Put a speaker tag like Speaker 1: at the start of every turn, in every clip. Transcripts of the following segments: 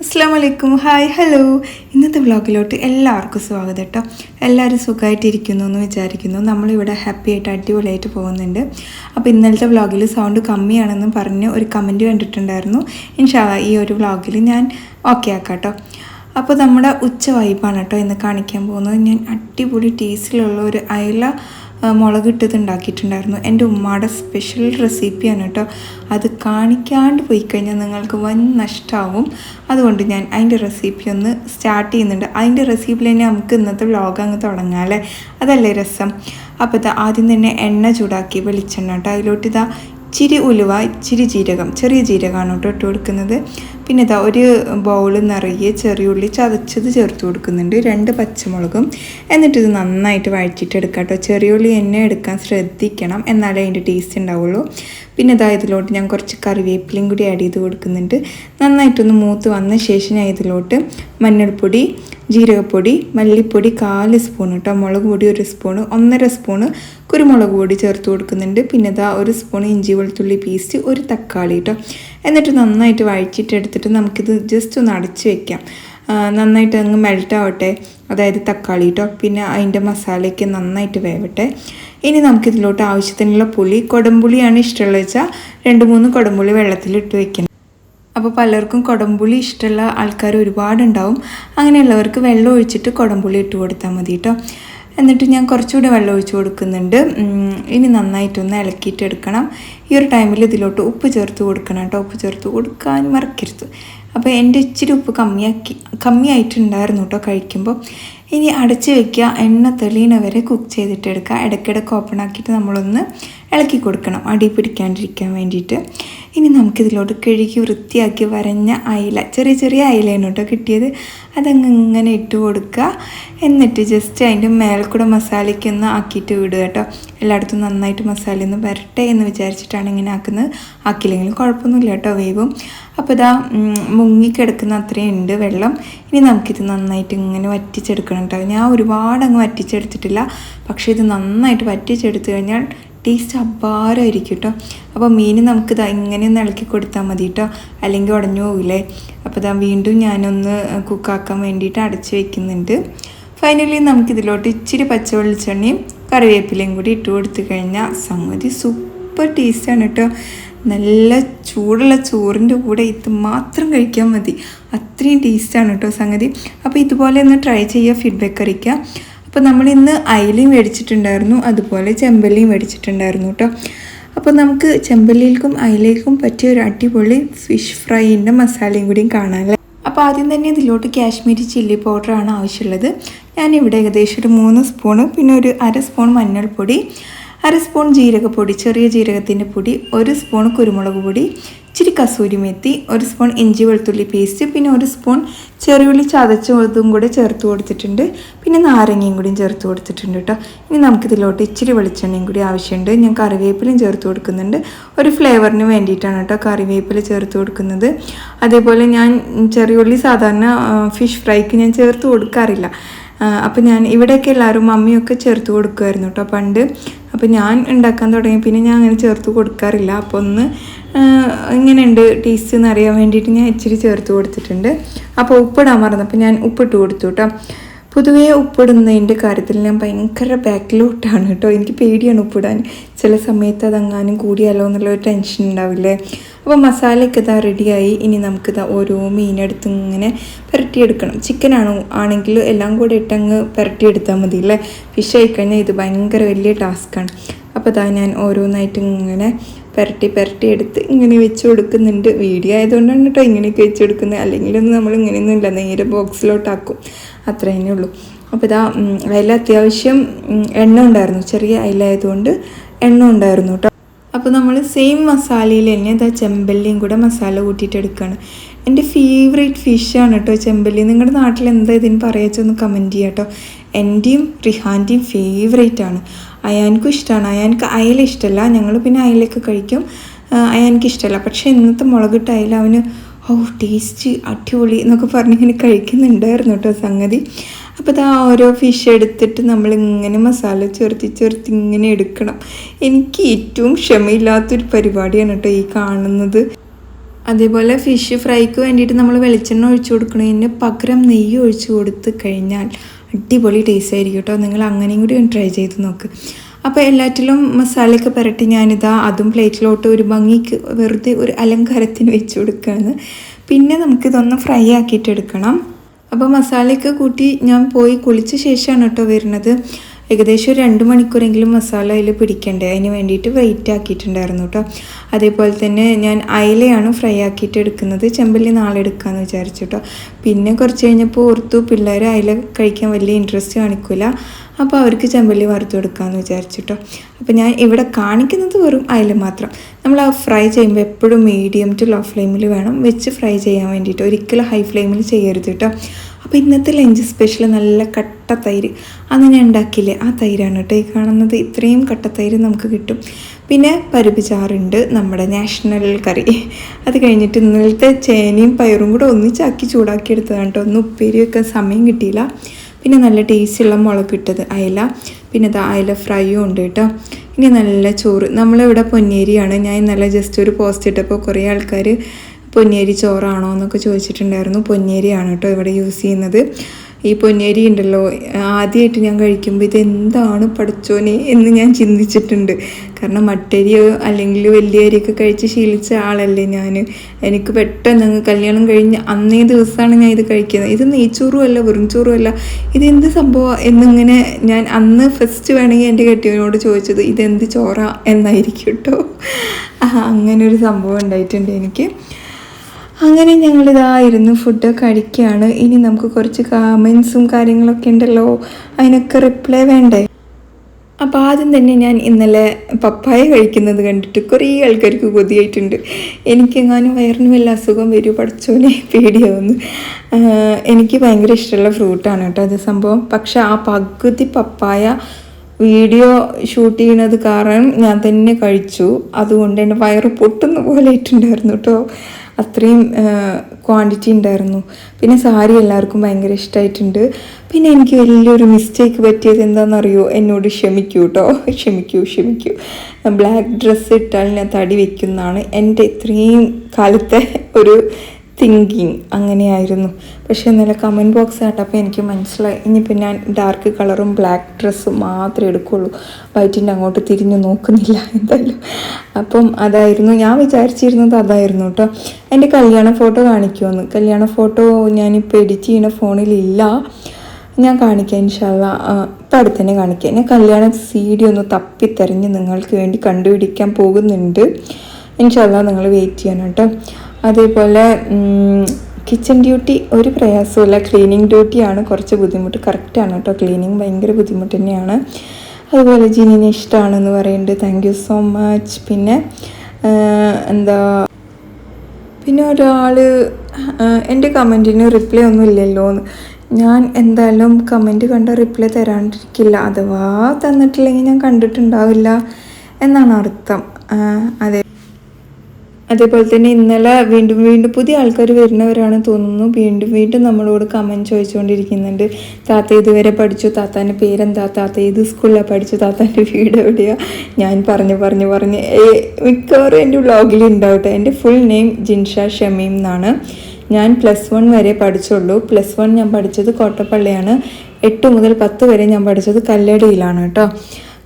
Speaker 1: അസ്സാം വലൈക്കും hi hello ഇന്നത്തെ വ്ളോഗിലോട്ട് എല്ലാവർക്കും സ്വാഗതം കേട്ടോ. എല്ലാവരും സുഖമായിട്ടിരിക്കുന്നു എന്ന് വിചാരിക്കുന്നു. നമ്മളിവിടെ ഹാപ്പി ആയിട്ട് അടിപൊളിയായിട്ട് പോകുന്നുണ്ട്. അപ്പോൾ ഇന്നലത്തെ വ്ളോഗിൽ സൗണ്ട് കമ്മിയാണെന്ന് പറഞ്ഞ് ഒരു കമന്റ് കണ്ടിട്ടുണ്ടായിരുന്നു. ഇൻഷാല്ല ഈ ഒരു വ്ളോഗിൽ ഞാൻ ഓക്കെ ആക്കാം കേട്ടോ. അപ്പോൾ നമ്മുടെ ഉച്ച വൈബാണ് കേട്ടോ ഇന്ന് കാണിക്കാൻ പോകുന്നത്. ഞാൻ അടിപൊളി ടേസ്റ്റിലുള്ള ഒരു അയല ആ, മുളകിട്ടത് ഉണ്ടാക്കിയിട്ടുണ്ടായിരുന്നു. എന്റെ ഉമ്മയുടെ സ്പെഷ്യൽ റെസിപ്പിയാണ് കേട്ടോ. അത് കാണിക്കാണ്ട് പോയി കഴിഞ്ഞാൽ നിങ്ങൾക്ക് വൻ നഷ്ടമാവും അതുകൊണ്ട് ഞാൻ അതിന്റെ റെസിപ്പി ഒന്ന് സ്റ്റാർട്ട് ചെയ്യുന്നുണ്ട്. അതിന്റെ റെസിപ്പിയിൽ തന്നെ നമുക്ക് ഇന്നത്തെ വ്ലോഗ് അങ്ങ് തുടങ്ങാമല്ലേ അതല്ലേ രസം? അപ്പോൾ ഇതാ ആദ്യം തന്നെ എണ്ണ ചൂടാക്കി വെളിച്ചെണ്ണ കേട്ടോ. അതിലോട്ട് ഇതാ ഇച്ചിരി ഉലുവ ഇച്ചിരി ജീരകം ചെറിയ ജീരകമാണ് കേട്ടോ ഇട്ട് കൊടുക്കുന്നത്. പിന്നെ ഇതാ ഒരു ബൗൾ നിറയെ ചെറിയ ഉള്ളി ചതച്ചത് ചേർത്ത് കൊടുക്കുന്നുണ്ട്. രണ്ട് പച്ചമുളകും. എന്നിട്ട് ഇത് നന്നായിട്ട് വഴറ്റിയിട്ട് എടുക്കാം കേട്ടോ ചെറിയുള്ളി എന്നെ എടുക്കാൻ ശ്രദ്ധിക്കണം എന്നാലേ അതിന്റെ ടേസ്റ്റ് ഉണ്ടാവുള്ളൂ. പിന്നെ ഇതാ ഇതിലോട്ട് ഞാൻ കുറച്ച് കറിവേപ്പിലയും കൂടി ആഡ് ചെയ്ത് കൊടുക്കുന്നുണ്ട്. നന്നായിട്ടൊന്ന് മൂത്ത് വന്ന ശേഷം ഞാൻ ഇതിലോട്ട് മഞ്ഞൾപ്പൊടി ജീരകപ്പൊടി മല്ലിപ്പൊടി കാൽ സ്പൂൺ കേട്ടോ മുളക് പൊടി ഒരു സ്പൂൺ ഒന്നര സ്പൂൺ കുരുമുളക് പൊടി ചേർത്ത് കൊടുക്കുന്നുണ്ട്. പിന്നെ ഇതാ ഒരു സ്പൂൺ ഇഞ്ചി വെളുത്തുള്ളി പേസ്റ്റ് ഒരു തക്കാളി കേട്ടോ എന്നിട്ട് നന്നായിട്ട് വഴിച്ചിട്ട് എടുത്തിട്ട് നമുക്കിത് ജസ്റ്റ് ഒന്ന് അടച്ച് വെക്കാം. നന്നായിട്ട് അങ്ങ് മെൽട്ടാവട്ടെ അതായത് തക്കാളി കേട്ടോ പിന്നെ അതിന്റെ മസാലയ്ക്ക് നന്നായിട്ട് വേവട്ടെ. ഇനി നമുക്കിതിലോട്ട് ആവശ്യത്തിനുള്ള പുളി. കൊടംപുളിയാണ് ഇഷ്ടമുള്ളത് വെച്ചാൽ രണ്ട് മൂന്ന് കൊടംപുളി വെള്ളത്തിലിട്ട് വെക്കണം. അപ്പോൾ പലർക്കും കുടംപുളി ഇഷ്ടമുള്ള ആൾക്കാർ ഒരുപാടുണ്ടാവും. അങ്ങനെയുള്ളവർക്ക് വെള്ളം ഒഴിച്ചിട്ട് കുടംപുളി ഇട്ട് കൊടുത്താൽ മതി കേട്ടോ എന്നിട്ട് ഞാൻ കുറച്ചുകൂടി വെള്ളം ഒഴിച്ച് കൊടുക്കുന്നുണ്ട്. ഇനി നന്നായിട്ടൊന്ന് ഇളക്കിയിട്ട് എടുക്കണം. ഈ ഒരു ടൈമിൽ ഇതിലോട്ട് ഉപ്പ് ചേർത്ത് കൊടുക്കണം കേട്ടോ ഉപ്പ് ചേർത്ത് കൊടുക്കാൻ മറക്കരുത്. അപ്പോൾ എന്റെ ഇച്ചിരി ഉപ്പ് കമ്മിയാക്കി കമ്മിയായിട്ടുണ്ടായിരുന്നു കേട്ടോ കഴിക്കുമ്പോൾ ഇനി അടച്ച് വെക്കുക. എണ്ണ തെളിയണ വരെ കുക്ക് ചെയ്തിട്ട് എടുക്കുക. ഇടയ്ക്കിടയ്ക്ക് ഓപ്പൺ ആക്കിയിട്ട് നമ്മളൊന്ന് ഇളക്കി കൊടുക്കണം അടി പിടിക്കാണ്ടിരിക്കാൻ വേണ്ടിയിട്ട്. ഇനി നമുക്കിതിലോട്ട് കഴുകി വൃത്തിയാക്കി വരഞ്ഞ അയില ചെറിയ ചെറിയ അയിലയാണ് കേട്ടോ കിട്ടിയത്. അതങ്ങ് ഇങ്ങനെ ഇട്ട് കൊടുക്കുക. എന്നിട്ട് ജസ്റ്റ് അതിന്റെ മേൽക്കൂടെ മസാലയ്ക്കൊന്ന് ആക്കിയിട്ട് വിടുക കേട്ടോ. എല്ലായിടത്തും നന്നായിട്ട് മസാല ഒന്ന് വരട്ടെ എന്ന് വിചാരിച്ചിട്ടാണ് ഇങ്ങനെ ആക്കുന്നത്. ആക്കിയില്ലെങ്കിലും കുഴപ്പമൊന്നുമില്ല കേട്ടോ വേവും അപ്പോൾ ഇതാ മുങ്ങിക്കിടക്കുന്ന അത്രയും ഉണ്ട് വെള്ളം. ഇനി നമുക്കിത് നന്നായിട്ട് ഇങ്ങനെ വറ്റിച്ചെടുക്കണം കേട്ടോ. ഞാൻ ഒരുപാട് അങ്ങ് വറ്റിച്ചെടുത്തിട്ടില്ല. പക്ഷേ ഇത് നന്നായിട്ട് വറ്റിച്ചെടുത്തു കഴിഞ്ഞാൽ ടേസ്റ്റ് അപാരമായിരിക്കും കേട്ടോ അപ്പോൾ മീൻ നമുക്ക് ഇതാ ഇങ്ങനെ ഒന്ന് ഇളക്കി കൊടുത്താൽ മതി കേട്ടോ അല്ലെങ്കിൽ ഉടഞ്ഞു പോകില്ലേ അപ്പോൾ ഇതാ വീണ്ടും ഞാനൊന്ന് കുക്കാക്കാൻ വേണ്ടിയിട്ട് അടച്ച് വെക്കുന്നുണ്ട്. ഫൈനലി നമുക്കിതിലോട്ട് ഇച്ചിരി പച്ച വെളിച്ചെണ്ണയും കറിവേപ്പിലയും കൂടി ഇട്ട് കൊടുത്തു കഴിഞ്ഞാൽ സംഗതി സൂപ്പർ ടേസ്റ്റാണ് കേട്ടോ നല്ല ചൂടുള്ള ചോറിന്റെ കൂടെ ഇത് മാത്രം കഴിക്കാൻ മതി. അത്രയും ടേസ്റ്റാണ് കേട്ടോ സംഗതി. അപ്പോൾ ഇതുപോലെ ഒന്ന് ട്രൈ ചെയ്യുക ഫീഡ്ബാക്ക് അറിയിക്കുക. അപ്പോൾ നമ്മൾ ഇന്ന് അയിലയും മേടിച്ചിട്ടുണ്ടായിരുന്നു അതുപോലെ ചെമ്പല്ലിയും മേടിച്ചിട്ടുണ്ടായിരുന്നു കേട്ടോ അപ്പോൾ നമുക്ക് ചെമ്പല്ലിയിലേക്കും അയിലേക്കും പറ്റിയ ഒരു അടിപൊളി ഫിഷ് ഫ്രൈന്റെ മസാലയും കൂടിയും കാണാമല്ലേ അപ്പോൾ ആദ്യം തന്നെ ഇതിലോട്ട് കാശ്മീരി ചില്ലി പൗഡറാണ് ആവശ്യമുള്ളത്. ഞാനിവിടെ ഏകദേശം ഒരു മൂന്ന് സ്പൂണ് പിന്നെ ഒരു അര സ്പൂൺ മഞ്ഞൾപ്പൊടി അര സ്പൂൺ ജീരകപ്പൊടി ചെറിയ ജീരകത്തിന്റെ പൊടി ഒരു സ്പൂൺ കുരുമുളക് പൊടി ഇച്ചിരി കസൂരി മെത്തി ഒരു സ്പൂൺ ഇഞ്ചി വെളുത്തുള്ളി പേസ്റ്റ് പിന്നെ ഒരു സ്പൂൺ ചെറിയുള്ളി ചതച്ചതും കൂടെ ചേർത്ത് കൊടുത്തിട്ടുണ്ട്. പിന്നെ നാരങ്ങയും കൂടിയും ചേർത്ത് കൊടുത്തിട്ടുണ്ട് കേട്ടോ. ഇനി നമുക്കിതിലോട്ട് ഇച്ചിരി വെളിച്ചെണ്ണയും കൂടി ആവശ്യമുണ്ട്. ഞാൻ കറിവേപ്പിലയും ചേർത്ത് കൊടുക്കുന്നുണ്ട്. ഒരു ഫ്ലേവറിന് വേണ്ടിയിട്ടാണ് കേട്ടോ കറിവേപ്പില ചേർത്ത് കൊടുക്കുന്നത്. അതേപോലെ ഞാൻ ചെറിയുള്ളി സാധാരണ ഫിഷ് ഫ്രൈക്ക് ഞാൻ ചേർത്ത് കൊടുക്കാറില്ല. അപ്പോൾ ഞാൻ ഇവിടെയൊക്കെ എല്ലാവരും മമ്മിയൊക്കെ ചേർത്ത് കൊടുക്കുമായിരുന്നു കേട്ടോ പണ്ട്. അപ്പോൾ ഞാൻ ഉണ്ടാക്കാൻ തുടങ്ങി. പിന്നെ ഞാൻ അങ്ങനെ ചേർത്ത് കൊടുക്കാറില്ല. അപ്പോൾ ഒന്ന് ഇങ്ങനെയുണ്ട് ടേസ്റ്റ് എന്ന് അറിയാൻ വേണ്ടിയിട്ട് ഞാൻ ഇച്ചിരി ചേർത്ത് കൊടുത്തിട്ടുണ്ട്. അപ്പോൾ ഉപ്പിടാൻ മറന്നപ്പോൾ ഞാൻ ഉപ്പിട്ട് കൊടുത്തു കേട്ടോ പൊതുവേ ഉപ്പിടുന്നതിന്റെ കാര്യത്തിൽ ഞാൻ ഭയങ്കര ബാക്കിലോട്ടാണ് കേട്ടോ എനിക്ക് പേടിയാണ് ഉപ്പിടാൻ. ചില സമയത്ത് അതങ്ങാനും കൂടിയാലോ എന്നുള്ളൊരു ടെൻഷൻ ഉണ്ടാവില്ലേ? അപ്പോൾ മസാലയൊക്കെ ഇതാ റെഡിയായി ഇനി നമുക്കിതാ ഓരോ മീനെടുത്ത് ഇങ്ങനെ പുരട്ടിയെടുക്കണം. ചിക്കനാണോ ആണെങ്കിൽ എല്ലാം കൂടെ ഇട്ടങ്ങ് പുരട്ടിയെടുത്താൽ മതി അല്ലേ? ഫിഷ് ആയിക്കഴിഞ്ഞാൽ ഇത് ഭയങ്കര വലിയ ടാസ്ക്കാണ് അപ്പോൾ ഇതാ ഞാൻ ഓരോന്നായിട്ട് ഇങ്ങനെ പുരട്ടി പുരട്ടി എടുത്ത് ഇങ്ങനെ വെച്ച് കൊടുക്കുന്നുണ്ട്. വീഡിയോ ആയതുകൊണ്ടാണ് കേട്ടോ ഇങ്ങനെയൊക്കെ വെച്ച് കൊടുക്കുന്നത്. അല്ലെങ്കിലൊന്നും നമ്മൾ ഇങ്ങനെയൊന്നും ഇല്ല. നേരെ ബോക്സിലോട്ടാക്കും അത്ര തന്നെ ഉള്ളൂ. അപ്പോൾ ഇതാ അതിൽ അത്യാവശ്യം എണ്ണ ഉണ്ടായിരുന്നു. ചെറിയ അയിലായതുകൊണ്ട് എണ്ണ ഉണ്ടായിരുന്നു കേട്ടോ അപ്പോൾ നമ്മൾ സെയിം മസാലയിൽ തന്നെ ഇതാ ചെമ്പല്ലിയും കൂടെ മസാല കൂട്ടിയിട്ട് എടുക്കുകയാണ് എന്റെ ഫേവറേറ്റ് ഫിഷാണ് കേട്ടോ ചെമ്പല്ലി. നിങ്ങളുടെ നാട്ടിൽ എന്താ ഇതിന് പറയാച്ചൊന്ന് കമന്റ് ചെയ്യാം കേട്ടോ എന്റെയും റിഹാന്റെയും ഫേവറേറ്റ് ആണ്. അയാൻക്കും ഇഷ്ടമാണ് അയാൻക്ക് അയല ഇഷ്ടമല്ല ഞങ്ങൾ പിന്നെ അയലൊക്കെ കഴിക്കും. അയാൻക്ക് ഇഷ്ടമല്ല പക്ഷേ ഇന്നത്തെ മുളകിട്ട അയല അവന് ഓ ടേസ്റ്റ് അടിപൊളി എന്നൊക്കെ പറഞ്ഞിങ്ങനെ കഴിക്കുന്നുണ്ടായിരുന്നു കേട്ടോ സംഗതി. അപ്പോൾ ഇതാ ഓരോ ഫിഷ് എടുത്തിട്ട് നമ്മൾ ഇങ്ങനെ മസാല ചേർത്തി ചേർത്തി ഇങ്ങനെ എടുക്കണം. എനിക്ക് ഏറ്റവും ക്ഷമയില്ലാത്തൊരു പരിപാടിയാണ് കേട്ടോ ഈ കാണുന്നത്. അതേപോലെ ഫിഷ് ഫ്രൈക്ക് വേണ്ടിയിട്ട് നമ്മൾ വെളിച്ചെണ്ണ ഒഴിച്ചു കൊടുക്കണതിന് പകരം നെയ്യ് ഒഴിച്ചു കൊടുത്ത് കഴിഞ്ഞാൽ അടിപൊളി ടേസ്റ്റ് ആയിരിക്കും കേട്ടോ. നിങ്ങൾ അങ്ങനെയും കൂടി ഒന്ന് ട്രൈ ചെയ്ത് നോക്ക്. അപ്പോൾ എല്ലാറ്റിലും മസാലയൊക്കെ പുരട്ടി ഞാനിതാ അതും പ്ലേറ്റിലോട്ട് ഒരു ഭംഗിക്ക് വെറുതെ ഒരു അലങ്കാരത്തിന് വെച്ച് കൊടുക്കുകയാണ് പിന്നെ നമുക്കിതൊന്ന് ഫ്രൈ ആക്കിയിട്ട് എടുക്കണം. അപ്പോൾ മസാലയൊക്കെ കൂട്ടി ഞാൻ പോയി കുളിച്ച ശേഷമാണ് കേട്ടോ വരുന്നത്. ഏകദേശം ഒരു രണ്ട് മണിക്കൂറെങ്കിലും മസാല അതിൽ പിടിക്കണ്ടേ? അതിന് വേണ്ടിയിട്ട് വെയിറ്റ് ആക്കിയിട്ടുണ്ടായിരുന്നു കേട്ടോ. അതേപോലെ തന്നെ ഞാൻ അയലയാണ് ഫ്രൈ ആക്കിയിട്ട് എടുക്കുന്നത്. ചെമ്പല്ലി നാളെ എടുക്കാമെന്ന് വിചാരിച്ചു കേട്ടോ. പിന്നെ കുറച്ച് കഴിഞ്ഞപ്പോൾ ഓർത്തു പിള്ളേർ അയല കഴിക്കാൻ വലിയ ഇൻട്രസ്റ്റ് കാണിക്കില്ല അപ്പോൾ അവർക്ക് ചെമ്പല്ലി വറുത്ത് കൊടുക്കാമെന്ന് വിചാരിച്ചിട്ടോ. അപ്പോൾ ഞാൻ ഇവിടെ കാണിക്കുന്നത് വെറും അയൽ മാത്രം. നമ്മൾ ആ ഫ്രൈ ചെയ്യുമ്പോൾ എപ്പോഴും മീഡിയം ടു ലോ ഫ്ലെയിമിൽ വേണം വെച്ച് ഫ്രൈ ചെയ്യാൻ വേണ്ടിയിട്ട്. ഒരിക്കലും ഹൈ ഫ്ലെയിമിൽ ചെയ്യരുത് കേട്ടോ അപ്പോൾ ഇന്നത്തെ ലഞ്ച് സ്പെഷ്യൽ നല്ല കട്ട തൈര്. ഞാൻ ഉണ്ടാക്കിയില്ലേ? ആ തൈരാണ് കേട്ടോ ഈ കാണുന്നത്. ഇത്രയും കട്ട തൈര് നമുക്ക് കിട്ടും. പിന്നെ പരിപ്പ് ചാറുണ്ട്. നമ്മുടെ നാഷണൽ കറി അത് കഴിഞ്ഞിട്ട് ഇന്നലത്തെ ചേനയും പയറും കൂടെ ഒന്നിച്ചാക്കി ചൂടാക്കി എടുത്തതാണ് കേട്ടോ ഒന്ന് ഉപ്പേരി വെക്കാൻ സമയം കിട്ടിയില്ല. പിന്നെ നല്ല ടേസ്റ്റുള്ള മുളകിട്ടത് അയല പിന്നെ ഇത് അയല ഫ്രൈയും ഉണ്ട് കേട്ടോ. ഇനി നല്ല ചോറ്. നമ്മളിവിടെ പൊന്നേരിയാണ്. ഞാൻ ഇന്നലെ ജസ്റ്റ് ഒരു പോസ്റ്റ് ഇട്ടപ്പോൾ കുറേ ആൾക്കാർ പൊന്നേരി ചോറാണോ എന്നൊക്കെ ചോദിച്ചിട്ടുണ്ടായിരുന്നു. പൊന്നേരിയാണ് കേട്ടോ ഇവിടെ യൂസ് ചെയ്യുന്നത്. ഈ പൊന്നേരി ഉണ്ടല്ലോ ആദ്യമായിട്ട് ഞാൻ കഴിക്കുമ്പോൾ ഇതെന്താണ് പഠിച്ചോനെ എന്ന് ഞാൻ ചിന്തിച്ചിട്ടുണ്ട്. കാരണം മട്ടരിയോ അല്ലെങ്കിൽ വലിയ അരിയൊക്കെ കഴിച്ച് ശീലിച്ച ആളല്ലേ ഞാൻ എനിക്ക് പെട്ടെന്ന് അങ്ങ് കല്യാണം കഴിഞ്ഞ് അന്നേ ദിവസമാണ് ഞാൻ ഇത് കഴിക്കുന്നത്. ഇത് നെയ്ച്ചോറും അല്ല വെറും ചോറും അല്ല. ഇതെന്ത് സംഭവം എന്നിങ്ങനെ ഞാൻ അന്ന് ഫസ്റ്റ് വേണമെങ്കിൽ എന്റെ കെട്ടിയവനോട് ചോദിച്ചത് ഇതെന്ത് ചോറ? എന്നായിരിക്കും കേട്ടോ അങ്ങനെ ഒരു സംഭവം ഉണ്ടായിട്ടുണ്ട് എനിക്ക്. അങ്ങനെ ഞങ്ങളിതായിരുന്നു ഫുഡ് കഴിക്കുകയാണ് ഇനി നമുക്ക് കുറച്ച് കമൻസും കാര്യങ്ങളൊക്കെ ഉണ്ടല്ലോ. അതിനൊക്കെ റിപ്ലൈ വേണ്ടേ? അപ്പോൾ ആദ്യം തന്നെ ഞാൻ ഇന്നലെ പപ്പായ കഴിക്കുന്നത് കണ്ടിട്ട് കുറേ ആൾക്കാർക്ക് കൊതിയായിട്ടുണ്ട്. എനിക്കെങ്ങാനും വയറിന് വല്ല അസുഖം വരും പഠിച്ചോനെ പേടിയാവുന്നു. എനിക്ക് ഭയങ്കര ഇഷ്ടമുള്ള ഫ്രൂട്ടാണ് കേട്ടോ അത് സംഭവം. പക്ഷെ ആ പകുതി പപ്പായ വീഡിയോ ഷൂട്ട് ചെയ്യുന്നത് കാരണം ഞാൻ തന്നെ കഴിച്ചു. അതുകൊണ്ട് എന്റെ വയറ് പൊട്ടുന്ന പോലെ ആയിട്ടുണ്ടായിരുന്നു കേട്ടോ. അത്രയും ക്വാണ്ടിറ്റി ഉണ്ടായിരുന്നു. പിന്നെ സാരി എല്ലാവർക്കും ഭയങ്കര ഇഷ്ടമായിട്ടുണ്ട് പിന്നെ എനിക്ക് വലിയൊരു മിസ്റ്റേക്ക് പറ്റിയത് എന്താണെന്നറിയോ? എന്നോട് ക്ഷമിക്കൂ കേട്ടോ ക്ഷമിക്കൂ ക്ഷമിക്കൂ. ബ്ലാക്ക് ഡ്രസ്സ് ഇട്ടാൽ ഞാൻ തടി വയ്ക്കുന്നതാണ് എന്റെ ഇത്രയും കാലത്തെ ഒരു തിങ്കിങ് അങ്ങനെയായിരുന്നു. പക്ഷേ ഇന്നലെ കമന്റ് ബോക്സ് കേട്ടപ്പോൾ എനിക്ക് മനസ്സിലായി. ഇനിയിപ്പോൾ ഞാൻ ഡാർക്ക് കളറും ബ്ലാക്ക് ഡ്രസ്സും മാത്രമേ എടുക്കുള്ളൂ. വൈറ്റിന്റെ അങ്ങോട്ട് തിരിഞ്ഞു നോക്കുന്നില്ല എന്തായാലും. അപ്പം അതായിരുന്നു. ഞാൻ വിചാരിച്ചിരുന്നത് അതായിരുന്നു കേട്ടോ എന്റെ കല്യാണ ഫോട്ടോ കാണിക്കുമെന്ന് കല്യാണ ഫോട്ടോ ഞാനിപ്പോൾ എഡിറ്റ് ചെയ്യുന്ന ഫോണിലില്ല ഞാൻ കാണിക്കാം ഇൻഷാല്ല ഇപ്പം അടുത്ത് തന്നെ കാണിക്കാം. ഞാൻ കല്യാണ സി ഡി ഒന്ന് തപ്പിത്തെറിഞ്ഞ് നിങ്ങൾക്ക് വേണ്ടി കണ്ടുപിടിക്കാൻ പോകുന്നുണ്ട്. ഇൻഷാല്ല നിങ്ങൾ വെയിറ്റ് ചെയ്യണം കേട്ടോ അതേപോലെ കിച്ചൺ ഡ്യൂട്ടി ഒരു പ്രയാസമില്ല ക്ലീനിങ് ഡ്യൂട്ടിയാണ് കുറച്ച് ബുദ്ധിമുട്ട്. കറക്റ്റാണ് കേട്ടോ. ക്ലീനിങ് ഭയങ്കര ബുദ്ധിമുട്ട് തന്നെയാണ്. അതുപോലെ ജിനിനെ ഇഷ്ടമാണെന്ന് പറയുന്നുണ്ട് താങ്ക് യു സോ മച്ച് പിന്നെ എന്താ പിന്നെ ഒരാൾ എന്റെ കമന്റിന് റിപ്ലൈ ഒന്നും ഇല്ലല്ലോ എന്ന്. ഞാൻ എന്തായാലും കമന്റ് കണ്ട റിപ്ലൈ തരാണ്ടിരിക്കില്ല. അഥവാ തന്നിട്ടില്ലെങ്കിൽ ഞാൻ കണ്ടിട്ടുണ്ടാവില്ല എന്നാണ് അർത്ഥം. അതെ. അതേപോലെ തന്നെ ഇന്നലെ വീണ്ടും വീണ്ടും പുതിയ ആൾക്കാർ വരുന്നവരാണ് തോന്നുന്നു. വീണ്ടും വീണ്ടും നമ്മളോട് കമന്റ് ചോദിച്ചുകൊണ്ടിരിക്കുന്നുണ്ട് താത്ത ഇതുവരെ പഠിച്ചു. താത്താന്റെ പേരെന്താ? താത്ത ഏത് സ്കൂളിലാണ് പഠിച്ചു? താത്താന്റെ വീട് എവിടെയാ? ഞാൻ പറഞ്ഞു പറഞ്ഞു പറഞ്ഞ്. മിക്കവാറും എന്റെ വ്ളോഗിൽ ഉണ്ടാവട്ടെ എന്റെ ഫുൾ നെയിം ജിൻഷ ഷമീം എന്നാണ്. ഞാൻ പ്ലസ് വൺ വരെ പഠിച്ചുള്ളൂ. പ്ലസ് വൺ ഞാൻ പഠിച്ചത് കോട്ടപ്പള്ളിയാണ്. എട്ട് മുതൽ പത്ത് വരെ ഞാൻ പഠിച്ചത് കല്ലടിയിലാണ് കേട്ടോ.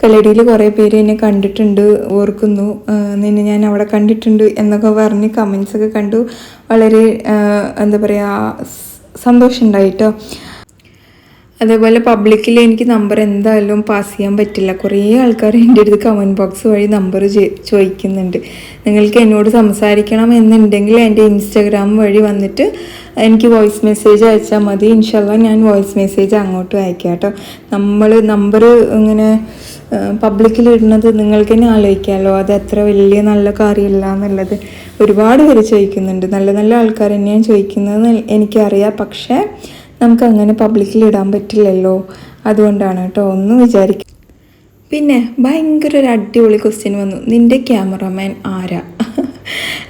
Speaker 1: കല്ലടിയിൽ കുറേ പേര് എന്നെ കണ്ടിട്ടുണ്ട് ഓർക്കുന്നു. നിന്നെ ഞാൻ അവിടെ കണ്ടിട്ടുണ്ട് എന്നൊക്കെ പറഞ്ഞ് കമൻസൊക്കെ കണ്ടു. വളരെ എന്താ പറയുക സന്തോഷമുണ്ടായിട്ടോ അതേപോലെ പബ്ലിക്കിൽ എനിക്ക് നമ്പർ എന്തായാലും പാസ് ചെയ്യാൻ പറ്റില്ല. കുറേ ആൾക്കാർ എന്റെ അടുത്ത് കമന്റ് ബോക്സ് വഴി നമ്പർ ചോദിക്കുന്നുണ്ട്. നിങ്ങൾക്ക് എന്നോട് സംസാരിക്കണം എന്നുണ്ടെങ്കിൽ എന്റെ ഇൻസ്റ്റാഗ്രാം വഴി വന്നിട്ട് എനിക്ക് വോയിസ് മെസ്സേജ് അയച്ചാൽ മതി. ഇൻഷല്ല ഞാൻ വോയിസ് മെസ്സേജ് അങ്ങോട്ടും അയക്കാം കേട്ടോ നമ്മൾ നമ്പർ ഇങ്ങനെ പബ്ലിക്കിൽ ഇടുന്നത് നിങ്ങൾക്ക് തന്നെ ആലോചിക്കാമല്ലോ അത് അത്ര വലിയ നല്ല കാര്യമില്ല എന്നുള്ളത്. ഒരുപാട് പേര് ചോദിക്കുന്നുണ്ട്. നല്ല നല്ല ആൾക്കാർ തന്നെയാണ് ചോദിക്കുന്നത് എനിക്കറിയാം. പക്ഷേ നമുക്ക് അങ്ങനെ പബ്ലിക്കിൽ ഇടാൻ പറ്റില്ലല്ലോ. അതുകൊണ്ടാണ് കേട്ടോ. ഒന്ന് വിചാരിക്കും പിന്നെ ഭയങ്കര ഒരു അടിപൊളി ക്വസ്റ്റ്യൻ വന്നു. നിന്റെ ക്യാമറമാൻ ആരാ?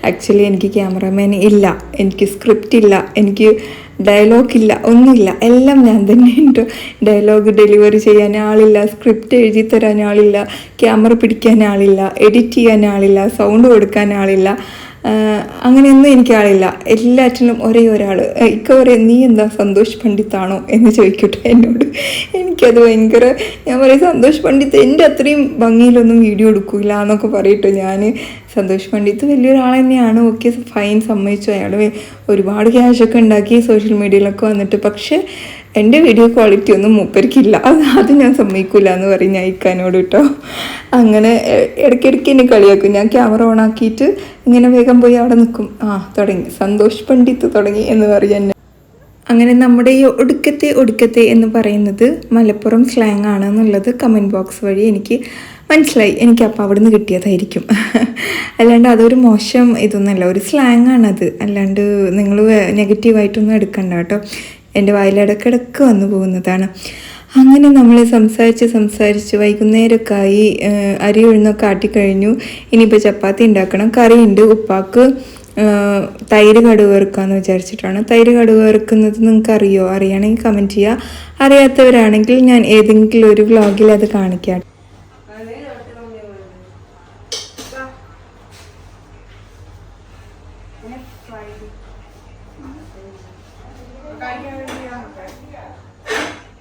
Speaker 1: ആക്ച്വലി എനിക്ക് ക്യാമറമാൻ ഇല്ല. എനിക്ക് സ്ക്രിപ്റ്റ് ഇല്ല. എനിക്ക് ഡയലോഗ് ഇല്ല ഒന്നുമില്ല. എല്ലാം ഞാൻ തന്നെ ഉണ്ട് ഡയലോഗ് ഡെലിവറി ചെയ്യാൻ ആളില്ല സ്ക്രിപ്റ്റ് എഴുതി തരാൻ ആളില്ല ക്യാമറ പിടിക്കാൻ ആളില്ല എഡിറ്റ് ചെയ്യാൻ ആളില്ല സൗണ്ട് കൊടുക്കാൻ ആളില്ല. അങ്ങനെയൊന്നും എനിക്കറിയില്ല എല്ലാറ്റിനും ഒരേ ഒരാൾ ഇക്ക പറയും നീ എന്താ സന്തോഷ് പണ്ഡിത്താണോ എന്ന് ചോദിക്കട്ടെ എന്നോട്. എനിക്കത് ഭയങ്കര ഞാൻ പറയും സന്തോഷ് പണ്ഡിത്ത് എന്റെ അത്രയും ഭംഗിയിലൊന്നും വീഡിയോ എടുക്കില്ല എന്നൊക്കെ പറയട്ടെ ഞാൻ സന്തോഷ് പണ്ഡിത്ത് വലിയൊരാൾ തന്നെയാണ്. ഓക്കെ ഫൈൻ സമ്മതിച്ചു. അയാൾ ഒരുപാട് ക്യാഷൊക്കെ ഉണ്ടാക്കി സോഷ്യൽ മീഡിയയിലൊക്കെ വന്നിട്ട്. പക്ഷേ എന്റെ വീഡിയോ ക്വാളിറ്റി ഒന്നും മൂപ്പരിക്കില്ല അത് ഞാൻ സമ്മതിക്കില്ല എന്ന് പറയും ഞാൻ ഇക്കാനോട് കേട്ടോ. അങ്ങനെ ഇടയ്ക്കിടയ്ക്ക് എന്നെ കളിയാക്കും. ഞാൻ ക്യാമറ ഓൺ ആക്കിയിട്ട് ഇങ്ങനെ വേഗം പോയി അവിടെ നിൽക്കും. ആ തുടങ്ങി. സന്തോഷ് പണ്ഡിത്ത് തുടങ്ങി എന്ന് പറയാൻ അങ്ങനെ നമ്മുടെ ഈ ഒടുക്കത്തെ ഒടുക്കത്തെ എന്ന് പറയുന്നത് മലപ്പുറം സ്ലാങ് ആണ് എന്നുള്ളത് കമന്റ് ബോക്സ് വഴി എനിക്ക് മനസ്സിലായി. എനിക്ക് അപ്പോൾ അവിടെ നിന്ന് കിട്ടിയതായിരിക്കും. അല്ലാണ്ട് അതൊരു മോശം ഇതൊന്നുമല്ല. ഒരു സ്ലാങ് ആണത്. അല്ലാണ്ട് നിങ്ങൾ നെഗറ്റീവായിട്ടൊന്നും എടുക്കണ്ട കേട്ടോ. എന്റെ വായിലിടക്കിടക്ക് വന്നു പോകുന്നതാണ്. അങ്ങനെ നമ്മൾ സംസാരിച്ച് സംസാരിച്ച് വൈകുന്നേരമൊക്കെ ആയി അരി ഉഴുന്നൊക്കെ ആട്ടിക്കഴിഞ്ഞു ഇനിയിപ്പോൾ ചപ്പാത്തി ഉണ്ടാക്കണം. കറിയുണ്ട്. ഉപ്പാക്ക് തൈര് കടുക് വറുക്കാന്ന് വിചാരിച്ചിട്ടാണ്. തൈര് കടുക് വറുക്കുന്നത് നിങ്ങൾക്ക് അറിയോ അറിയണമെങ്കിൽ കമന്റ് ചെയ്യുക അറിയാത്തവരാണെങ്കിൽ ഞാൻ ഏതെങ്കിലും ഒരു വ്ളോഗിൽ അത് കാണിക്കാം.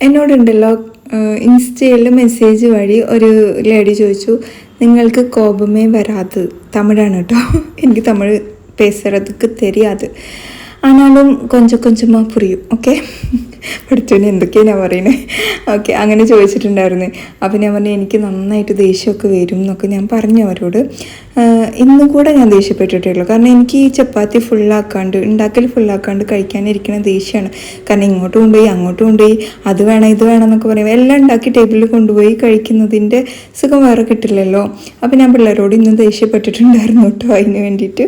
Speaker 1: എന്നോടുണ്ടല്ലോ ഇൻസ്റ്റയിൽ മെസ്സേജ് വഴി ഒരു ലേഡി ചോദിച്ചു നിങ്ങൾക്ക് കോപമേ വരാത് തമിഴാണ് കേട്ടോ എനിക്ക് തമിഴ് പേസുറതുക്ക് തരിയാത്. ആനാലും കൊഞ്ചം കൊഞ്ചമാ പുറിയും ഓക്കെ പഠിച്ചോനെ എന്തൊക്കെയാണ് ഞാൻ പറയുന്നത് ഓക്കെ അങ്ങനെ ചോദിച്ചിട്ടുണ്ടായിരുന്നു. അപ്പം ഞാൻ പറഞ്ഞു എനിക്ക് നന്നായിട്ട് ദേഷ്യമൊക്കെ വരും എന്നൊക്കെ ഞാൻ പറഞ്ഞു അവരോട്. ഇന്നും കൂടെ ഞാൻ ദേഷ്യപ്പെട്ടിട്ടുള്ളൂ കാരണം എനിക്ക് ഈ ചപ്പാത്തി ഫുള്ളാക്കാണ്ട് ഉണ്ടാക്കൽ ഫുള്ളാക്കാണ്ട് കഴിക്കാനിരിക്കുന്ന ദേഷ്യമാണ് കാരണം ഇങ്ങോട്ട് കൊണ്ടുപോയി അങ്ങോട്ട് കൊണ്ടുപോയി അത് വേണം ഇത് വേണം എന്നൊക്കെ പറയുമ്പോൾ എല്ലാം ഉണ്ടാക്കി ടേബിളിൽ കൊണ്ടുപോയി കഴിക്കുന്നതിന്റെ സുഖം വേറെ കിട്ടില്ലല്ലോ. അപ്പം ഞാൻ പിള്ളേരോട് ഇന്നും ദേഷ്യപ്പെട്ടിട്ടുണ്ടായിരുന്നു കേട്ടോ അതിന് വേണ്ടിയിട്ട്.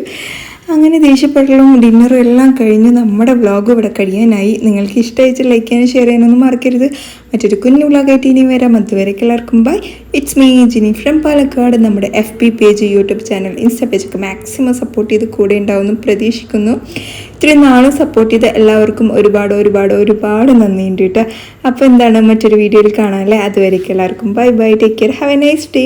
Speaker 1: അങ്ങനെ ദേഷ്യപ്പെടലും ഡിന്നറും എല്ലാം കഴിഞ്ഞ് നമ്മുടെ വ്ളോഗ് ഇവിടെ കഴിയാനായി. നിങ്ങൾക്ക് ഇഷ്ടമായിട്ട് ലൈക്ക് ചെയ്യാനും ഷെയർ ചെയ്യാനൊന്നും മറക്കരുത്. മറ്റൊരു കുഞ്ഞു വ്ളോഗായിട്ട് ഇനി വരാം. അതുവരേക്ക് എല്ലാവർക്കും bye it's me Jini from Palakkad. നമ്മുടെ F P page YouTube channel insta പേജൊക്കെ maximum support ചെയ്ത് കൂടെ ഉണ്ടാവുമെന്ന് പ്രതീക്ഷിക്കുന്നു. ഇത്രയും നാളും സപ്പോർട്ട് ചെയ്ത എല്ലാവർക്കും ഒരുപാട് ഒരുപാട് ഒരുപാട് നന്ദിയുണ്ട് കേട്ടോ. അപ്പോൾ എന്താണ് മറ്റൊരു വീഡിയോയിൽ കാണാമല്ലേ അതുവരേക്ക് എല്ലാവർക്കും bye bye take care have a nice day